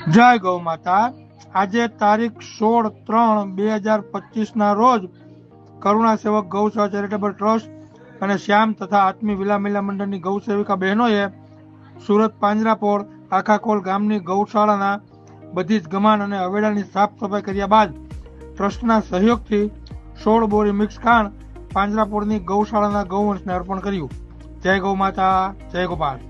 જય ગૌ માતા. આજે તારીખ સોળ ત્રણ બે હજાર પચીસ ના રોજ કરુણા સેવક ગૌસેવા ચેરિટેબલ ટ્રસ્ટ અને શ્યામ તથા આત્મી વિલા મહિલા મંડળની ગૌ સેવિકા બહેનોએ સુરત પાંજરાપોળ, આખાકોલ ગામની ગૌશાળાના બધી જ ગમાન અને અવેડાની સાફ સફાઈ કર્યા બાદ ટ્રસ્ટના સહયોગથી સોળ બોરી મિક્સ ખાંડ પાંજરાપોળની ગૌશાળાના ગૌવંશને અર્પણ કર્યું. જય ગૌ માતા, જય ગોપાલ.